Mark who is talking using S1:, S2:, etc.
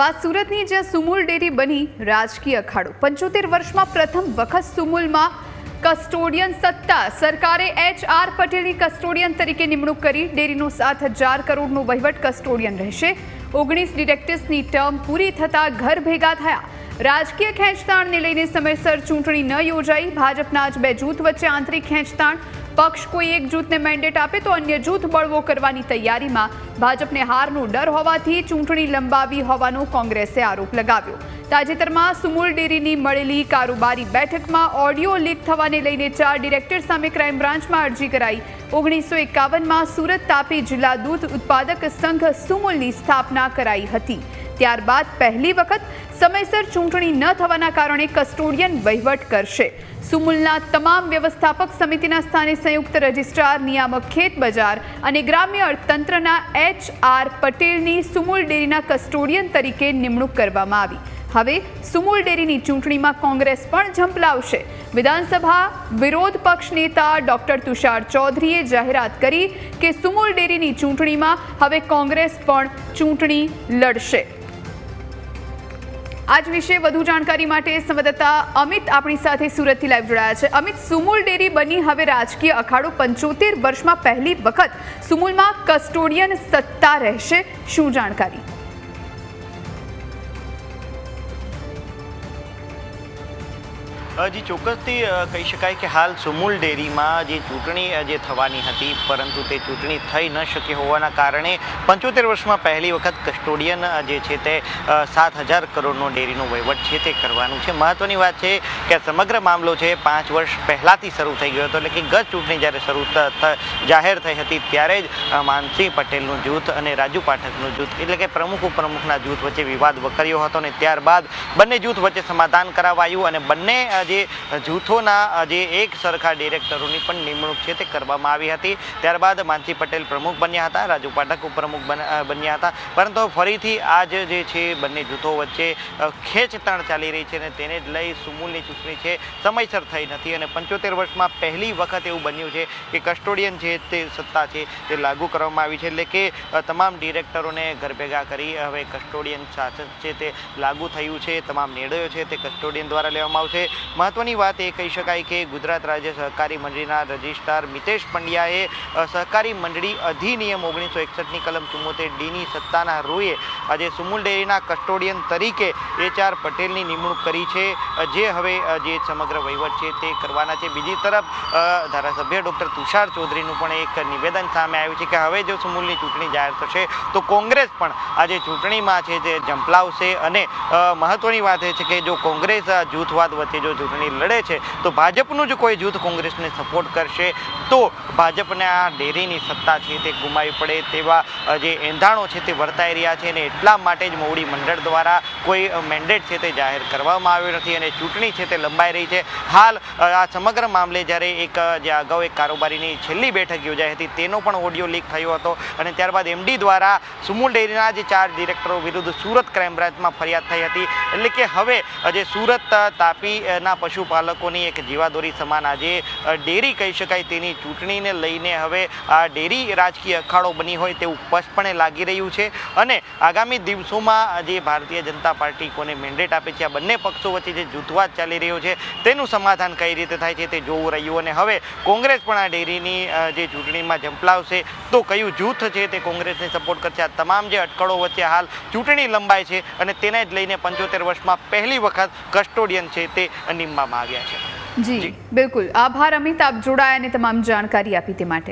S1: વાત સુરતની જ્યાં સુમુલ ડેરી બની રાજકીય અખાડો. પંચોતેર વર્ષમાં પ્રથમ વખત સુમુલમાં કસ્ટોડિયન સત્તા. સરકારે એચ આર પટેલની કસ્ટોડિયન તરીકે નિમણૂક કરી ડેરીનો સાત હજાર કરોડનો વહીવટ કસ્ટોડિયન રહેશે. ઓગણીસ ડિરેક્ટર્સની ટર્મ પૂરી થતાં ઘર ભેગા થયા. રાજકીય ખેંચતાણને લઈને સમયસર ચૂંટણી ન યોજાઈ. ભાજપના જ બે જૂથ વચ્ચે આંતરિક ખેંચતાણ પક્ષ કોઈ એક જૂથને મેન્ડેટ આપે તો અન્ય જૂથ બળવો કરવાની તૈયારીમાં. ભાજપને હારનો ડર હોવાથી ચૂંટણી લંબાવી હોવાનો કોંગ્રેસે આરોપ લગાવ્યો. તાજેતરમાં સુમુલ ડેરીની મળેલી કારોબારી બેઠકમાં ઓડિયો લીક થવાને લઈને ચાર ડિરેક્ટર સામે ક્રાઇમ બ્રાન્ચમાં અરજી કરાઈ. ઓગણીસો એકાવનમાં સુરત તાપી જિલ્લા દૂધ ઉત્પાદક સંઘ સુમુલની સ્થાપના કરાઈ હતી. ત્યારબાદ પહેલી વખત સમયસર ચૂંટણી ન થવાના કારણે કસ્ટોડિયન વહીવટ કરશે. સુમુલના તમામ વ્યવસ્થાપક સમિતિના સ્થાને સંયુક્ત રજિસ્ટ્રાર, નિયામક, ખેત બજાર અને ગ્રામ્ય અર્થતંત્રના એચ આર પટેલની સુમુલ ડેરીના કસ્ટોડિયન તરીકે નિમણૂક કરવામાં આવી. હવે સુમુલ ડેરીની ચૂંટણીમાં કોંગ્રેસ પણ ઝંપલાવશે. વિધાનસભા વિરોધ પક્ષ નેતા ડોક્ટર તુષાર ચૌધરીએ જાહેરાત કરી કે સુમુલ ડેરીની ચૂંટણીમાં હવે કોંગ્રેસ પણ ચૂંટણી લડશે. આજ વિશે વધુ જાણકારી માટે સંવાદદાતા અમિત આપણી સાથે સુરતથી લાઈવ જોડાયા છે. અમિત, સુમુલ ડેરી બની હવે રાજકીય અખાડો. પંચોતેર વર્ષમાં પહેલી વખત સુમુલમાં કસ્ટોડિયન સત્તા રહેશે. શું જાણકારી?
S2: હજી ચોક્કસથી કહી શકાય કે હાલ સુમૂલ ડેરીમાં જે ચૂંટણી જે થવાની હતી, પરંતુ તે ચૂંટણી થઈ ન શકી હોવાના કારણે પંચોતેર વર્ષમાં પહેલી વખત કસ્ટોડિયન જે છે તે સાત હજાર કરોડનો ડેરીનો વહીવટ છે તે કરવાનું છે. મહત્વની વાત છે કે સમગ્ર મામલો છે પાંચ વર્ષ પહેલાંથી શરૂ થઈ ગયો હતો, એટલે કે ગત ચૂંટણી જ્યારે શરૂ જાહેર થઈ હતી ત્યારે જ માનસિંહ પટેલનું જૂથ અને રાજુ પાઠકનું જૂથ, એટલે કે પ્રમુખ, ઉપપ્રમુખના જૂથ વચ્ચે વિવાદ વકર્યો હતો અને ત્યારબાદ બંને જૂથ વચ્ચે સમાધાન કરાવાયું અને બંને જે જૂથોના જે એક સરખા ડિરેક્ટરોની પણ નિમણૂક છે તે કરવામાં આવી હતી. ત્યારબાદ માનસી પટેલ પ્રમુખ બન્યા હતા, રાજુ પાઠક ઉપપ્રમુખ બન્યા હતા. પરંતુ ફરીથી આજ જે છે બંને જૂથો વચ્ચે ખેંચતાણ ચાલી રહી છે અને તેને જ લઈ સુમૂલની ચૂંટણી છે, સમયસર થઈ નથી. અને પંચોતેર વર્ષમાં પહેલી વખત એવું બન્યું છે કે કસ્ટોડિયન છે તે સત્તા છે તે લાગુ કરવામાં આવી છે. એટલે કે તમામ ડિરેક્ટરોને ઘર ભેગા કરી હવે કસ્ટોડિયન શાસન છે તે લાગુ થયું છે, તમામ નિર્ણયો છે તે કસ્ટોડિયન દ્વારા લેવામાં આવશે. મહત્વની વાત એ કહી શકાય કે ગુજરાત રાજ્ય સહકારી મંડળીના રજિસ્ટ્રાર મિતેશ પંડ્યાએ સહકારી મંડળી અધિનિયમ ઓગણીસો એકસઠની કલમ ચુમ્મોતેર ડીની સત્તાના રૂએ આજે સુમુલ ડેરીના કસ્ટોડિયન તરીકે એચ આર પટેલની નિમણૂક કરી છે. જે હવે જે સમગ્ર વહીવટ છે તે કરવાના છે. બીજી તરફ ધારાસભ્ય ડૉક્ટર તુષાર ચૌધરીનું પણ એક નિવેદન સામે આવ્યું છે કે હવે જો સુમુલની ચૂંટણી જાહેર થશે, તો કોંગ્રેસ પણ આજે ચૂંટણીમાં છે તે ઝંપલાવશે અને મહત્વની વાત એ છે કે જો કોંગ્રેસ જૂથવાદ વચ્ચે જો ચૂંટણી લડે છે તો ભાજપનું જ કોઈ જૂથ કોંગ્રેસને સપોર્ટ કરશે? તો ભાજપને આ ડેરીની સત્તા છે તે ગુમાવી પડે તેવા જે એંધાણો છે તે વર્તાઈ રહ્યા છે અને એટલા માટે જ મોવડી મંડળ દ્વારા કોઈ મેન્ડેટ છે તે જાહેર કરવામાં આવ્યો નથી અને ચૂંટણી છે તે લંબાઈ રહી છે. હાલ આ સમગ્ર મામલે જ્યારે એક જે અગાઉ એક કારોબારીની છેલ્લી બેઠક યોજાઈ હતી તેનો પણ ઓડિયો લીક થયો હતો અને ત્યારબાદ એમડી દ્વારા સુમૂલ ડેરીના જે ચાર ડિરેક્ટરો વિરુદ્ધ સુરત ક્રાઇમ બ્રાન્ચમાં ફરિયાદ થઈ હતી. એટલે કે હવે જે સુરત અ, તાપીના પશુપાલકોની એક જીવાદોરી સમાન આજે ડેરી કહી શકાય તેની ચૂંટણીને લઈને હવે આ ડેરી રાજકીય અખાડો બની હોય તેવું સ્પષ્ટપણે લાગી રહ્યું છે. અને આગામી દિવસોમાં જે ભારતીય જનતા પાર્ટી કોને મેન્ડેટ આપે છે, આ બંને પક્ષો વચ્ચે જે જૂથવાદ ચાલી રહ્યો છે, તેનું સમાધાન કઈ રીતે થાય છે તે જોવું રહ્યું. અને હવે કોંગ્રેસ પણ આ ડેરીની જે ચૂંટણીમાં ઝંપલાવશે તો કયું જૂથ છે તે કોંગ્રેસને સપોર્ટ કરશે? આ તમામ જે અટકળો વચ્ચે હાલ ચૂંટણી લંબાય છે અને તેને જ લઈને પંચોતેર વર્ષમાં પહેલી વખત કસ્ટોડિયન છે તે નિમવામાં આવ્યા છે.
S1: જી બિલકુલ. આભાર અમિત આપ જોડાયા અને તમામ જાણકારી આપી તે માટે.